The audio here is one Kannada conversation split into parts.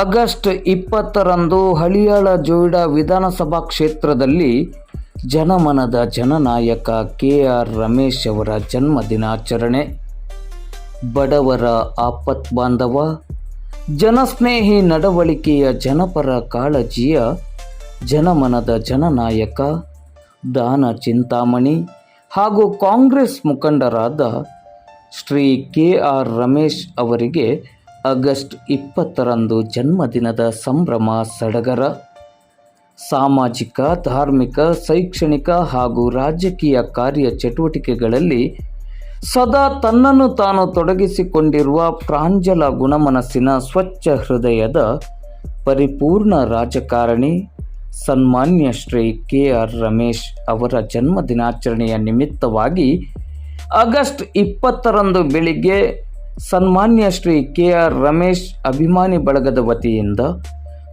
ಆಗಸ್ಟ್ ಇಪ್ಪತ್ತರಂದು ಹಳಿಯಾಳ ಜೋಯಿಡಾ ವಿಧಾನಸಭಾ ಕ್ಷೇತ್ರದಲ್ಲಿ ಜನಮನದ ಜನನಾಯಕ ಕೆ ಆರ್ ರಮೇಶ್ ಅವರ ಜನ್ಮ ದಿನಾಚರಣೆ. ಬಡವರ ಆಪತ್ ಬಾಂಧವ, ಜನಸ್ನೇಹಿ ನಡವಳಿಕೆಯ ಜನಪರ ಕಾಳಜಿಯ ಜನಮನದ ಜನನಾಯಕ, ದಾನ ಚಿಂತಾಮಣಿ ಹಾಗೂ ಕಾಂಗ್ರೆಸ್ ಮುಖಂಡರಾದ ಶ್ರೀ ಕೆ ಆರ್ ರಮೇಶ್ ಅವರಿಗೆ ಆಗಸ್ಟ್ ಇಪ್ಪತ್ತರಂದು ಜನ್ಮದಿನದ ಸಂಭ್ರಮ ಸಡಗರ. ಸಾಮಾಜಿಕ, ಧಾರ್ಮಿಕ, ಶೈಕ್ಷಣಿಕ ಹಾಗೂ ರಾಜಕೀಯ ಕಾರ್ಯ ಚಟುವಟಿಕೆಗಳಲ್ಲಿ ಸದಾ ತನ್ನನ್ನು ತಾನು ತೊಡಗಿಸಿಕೊಂಡಿರುವ ಪ್ರಾಂಜಲ ಗುಣಮನಸ್ಸಿನ ಸ್ವಚ್ಛ ಹೃದಯದ ಪರಿಪೂರ್ಣ ರಾಜಕಾರಣಿ, ಸನ್ಮಾನ್ಯ ಶ್ರೀ ಕೆ ಆರ್ ರಮೇಶ್ ಅವರ ಜನ್ಮದಿನಾಚರಣೆಯ ನಿಮಿತ್ತವಾಗಿ ಆಗಸ್ಟ್ ಇಪ್ಪತ್ತರಂದು ಬೆಳಿಗ್ಗೆ ಸನ್ಮಾನ್ಯ ಶ್ರೀ ಕೆ ಆರ್ ರಮೇಶ್ ಅಭಿಮಾನಿ ಬಳಗದ ವತಿಯಿಂದ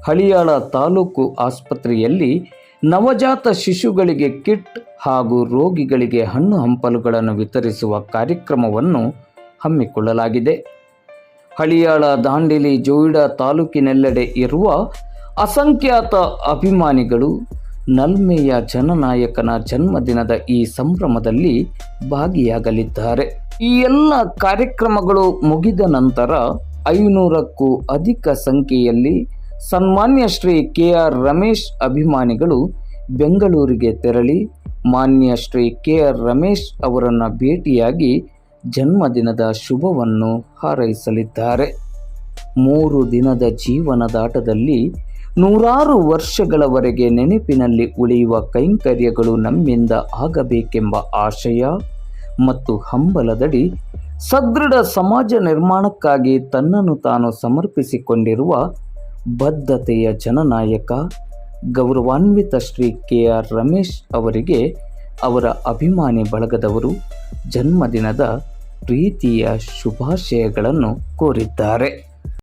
ಹಳಿಯಾಳ ತಾಲೂಕು ಆಸ್ಪತ್ರೆಯಲ್ಲಿ ನವಜಾತ ಶಿಶುಗಳಿಗೆ ಕಿಟ್ ಹಾಗೂ ರೋಗಿಗಳಿಗೆ ಹಣ್ಣು ಹಂಪಲುಗಳನ್ನು ವಿತರಿಸುವ ಕಾರ್ಯಕ್ರಮವನ್ನು ಹಮ್ಮಿಕೊಳ್ಳಲಾಗಿದೆ. ಹಳಿಯಾಳ ದಾಂಡೇಲಿ ಜೋಯಿಡಾ ತಾಲೂಕಿನೆಲ್ಲೆಡೆ ಇರುವ ಅಸಂಖ್ಯಾತ ಅಭಿಮಾನಿಗಳು ನಲ್ಮೆಯ ಜನನಾಯಕನ ಜನ್ಮದಿನದ ಈ ಸಂಭ್ರಮದಲ್ಲಿ ಭಾಗಿಯಾಗಲಿದ್ದಾರೆ. ಈ ಎಲ್ಲ ಕಾರ್ಯಕ್ರಮಗಳು ಮುಗಿದ ನಂತರ ಐನೂರಕ್ಕೂ ಅಧಿಕ ಸಂಖ್ಯೆಯಲ್ಲಿ ಸನ್ಮಾನ್ಯ ಶ್ರೀ ಕೆ ಆರ್ ರಮೇಶ್ ಅಭಿಮಾನಿಗಳು ಬೆಂಗಳೂರಿಗೆ ತೆರಳಿ, ಮಾನ್ಯ ಶ್ರೀ ಕೆ ಆರ್ ರಮೇಶ್ ಅವರನ್ನು ಭೇಟಿಯಾಗಿ ಜನ್ಮದಿನದ ಶುಭವನ್ನು ಹಾರೈಸಲಿದ್ದಾರೆ. ಮೂರು ದಿನದ ಜೀವನದಾಟದಲ್ಲಿ ನೂರಾರು ವರ್ಷಗಳವರೆಗೆ ನೆನಪಿನಲ್ಲಿ ಉಳಿಯುವ ಕೈಂಕರ್ಯಗಳು ನಮ್ಮಿಂದ ಆಗಬೇಕೆಂಬ ಆಶಯ ಮತ್ತು ಹಂಬಲದಡಿ ಸದೃಢ ಸಮಾಜ ನಿರ್ಮಾಣಕ್ಕಾಗಿ ತನ್ನನ್ನು ತಾನು ಸಮರ್ಪಿಸಿಕೊಂಡಿರುವ ಬದ್ಧತೆಯ ಜನನಾಯಕ ಗೌರವಾನ್ವಿತ ಶ್ರೀ ಕೆ ಆರ್ ರಮೇಶ್ ಅವರಿಗೆ ಅವರ ಅಭಿಮಾನಿ ಬಳಗದವರು ಜನ್ಮದಿನದ ಪ್ರೀತಿಯ ಶುಭಾಶಯಗಳನ್ನು ಕೋರಿದ್ದಾರೆ.